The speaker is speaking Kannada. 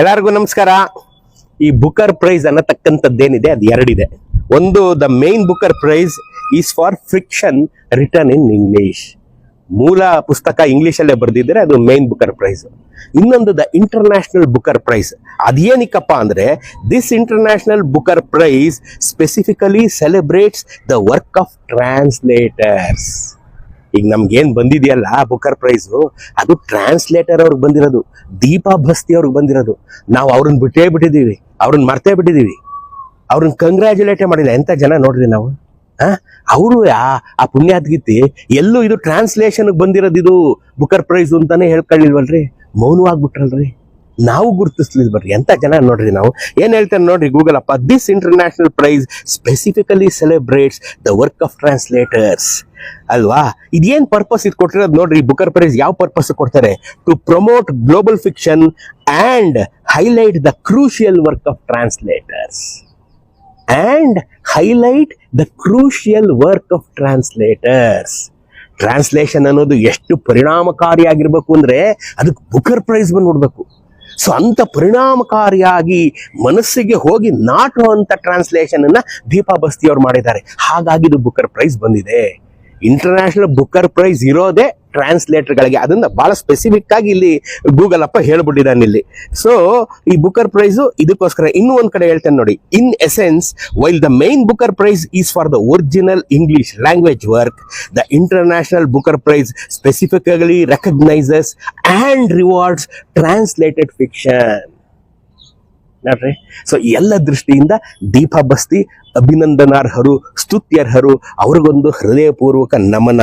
ಎಲ್ಲರಿಗೂ ನಮಸ್ಕಾರ. ಈ ಬುಕರ್ ಪ್ರೈಸ್ ಅನ್ನತಕ್ಕಂಥದ್ದೇನಿದೆ, ಅದು ಎರಡಿದೆ. ಒಂದು the main Booker prize is for fiction written in English ಮೂಲ ಪುಸ್ತಕ ಇಂಗ್ಲಿಷ್ ಅಲ್ಲೇ ಬರೆದಿದ್ರೆ ಅದು ಮೇನ್ ಬುಕರ್ ಪ್ರೈಸ್ ಇನ್ನೊಂದು ದ ಇಂಟರ್ನ್ಯಾಷನಲ್ ಬುಕರ್ ಪ್ರೈಸ್ ಅದೇನಿಕ್ಕಪ್ಪ ಅಂದ್ರೆ this international Booker prize specifically celebrates the work of translators ಈಗ ನಮ್ಗೇನ್ ಬಂದಿದೆಯಲ್ಲ ಬುಕರ್ ಪ್ರೈಸ್ ಅದು ಟ್ರಾನ್ಸ್ಲೇಟರ್ ಅವ್ರಿಗೆ ಬಂದಿರೋದು ದೀಪಾ ಭಸ್ತಿ ಅವ್ರಿಗೆ ಬಂದಿರೋದು. ನಾವು ಅವ್ರನ್ನ ಬಿಟ್ಟೇ ಬಿಟ್ಟಿದೀವಿ ಅವ್ರನ್ನ ಮರ್ತೇ ಬಿಟ್ಟಿದೀವಿ ಅವ್ರನ್ನ ಕಂಗ್ರ್ಯಾಚುಲೇಟೇ ಮಾಡಿಲ್ಲ. ಎಂತ ಜನ ನೋಡ್ರಿ ನಾವು? ಅವರು ಆ ಪುಣ್ಯಾತ್ಗಿತ್ತಿ ಎಲ್ಲೂ ಇದು ಟ್ರಾನ್ಸ್ಲೇಷನ್ ಬಂದಿರೋದು ಇದು ಬುಕರ್ ಪ್ರೈಸ್ ಅಂತಾನೆ ಹೇಳ್ಕೊಳ್ಳಿಲ್ವಲ್ರಿ? ಮೌನವಾಗ್ಬಿಟ್ರಲ್ರಿ. ನಾವು ಗುರುತಿಸ್ಲಿಲ್ಲ ಬರ್ರಿ ಎಂತ ಜನ ನೋಡ್ರಿ ನಾವು? ಏನ್ ಹೇಳ್ತಾರೆ ನೋಡ್ರಿ ಗೂಗಲ್ ಅಪ್ಪ this international prize specifically celebrates the work of translators ಅಲ್ವಾ? ಇದೇನ್ ಪರ್ಪಸ್ ಇದು ಕೊಟ್ಟಿರೋದು ನೋಡ್ರಿ? ಬುಕರ್ ಪ್ರೈಸ್ ಯಾವ ಪರ್ಪಸ್ ಕೊಡ್ತಾರೆ? To promote global fiction and highlight the crucial work of translators and highlight the crucial work of translators translation ಅನ್ನೋದು ಎಷ್ಟು ಪರಿಣಾಮಕಾರಿಯಾಗಿರ್ಬೇಕು ಅಂದ್ರೆ, ಅದಕ್ಕೆ ಬುಕರ್ ಪ್ರೈಸ್ ಬಂದ್ಬಿಡ್ಬೇಕು. ಸೊ ಅಂತ ಪರಿಣಾಮಕಾರಿಯಾಗಿ ಮನಸ್ಸಿಗೆ ಹೋಗಿ ನಾಟುವಂತ ಟ್ರಾನ್ಸ್ಲೇಷನ್ ಅನ್ನ ದೀಪಾ ಬಸ್ತಿ ಅವ್ರು ಮಾಡಿದ್ದಾರೆ. ಹಾಗಾಗಿ ಇದು ಬುಕ್ಕರ್ ಪ್ರೈಸ್ ಬಂದಿದೆ. ಇಂಟರ್ನ್ಯಾಷನಲ್ ಬುಕ್ಕರ್ ಪ್ರೈಸ್ ಇರೋದೇ ಟ್ರಾನ್ಸ್ಲೇಟರ್ಗಳಿಗೆ ಅದನ್ನ ಬಹಳ ಸ್ಪೆಸಿಫಿಕ್ ಆಗಿ ಇಲ್ಲಿ ಗೂಗಲ್ ಅಪ್ಪ ಹೇಳ್ಬಿಟ್ಟಿದ್ದಾನೆ ಇಲ್ಲಿ. ಸೊ ಈ ಬುಕರ್ ಪ್ರೈಸ್ ಇದಕ್ಕೋಸ್ಕರ ಇನ್ನೂ ಒಂದ್ ಕಡೆ ಹೇಳ್ತೇನೆ ನೋಡಿ. In essence while the main Booker prize is for the original English language work the international Booker prize specifically recognises and rewards translated fiction ನೋಡ್ರಿ? ಸೊ ಎಲ್ಲ ದೃಷ್ಟಿಯಿಂದ ದೀಪಾ ಬಸ್ತಿ ಅಭಿನಂದನಾರ್ಹರು, ಸ್ತುತ್ಯರ್ಹರು, ಅವ್ರಿಗೊಂದು ಹೃದಯಪೂರ್ವಕ ನಮನ.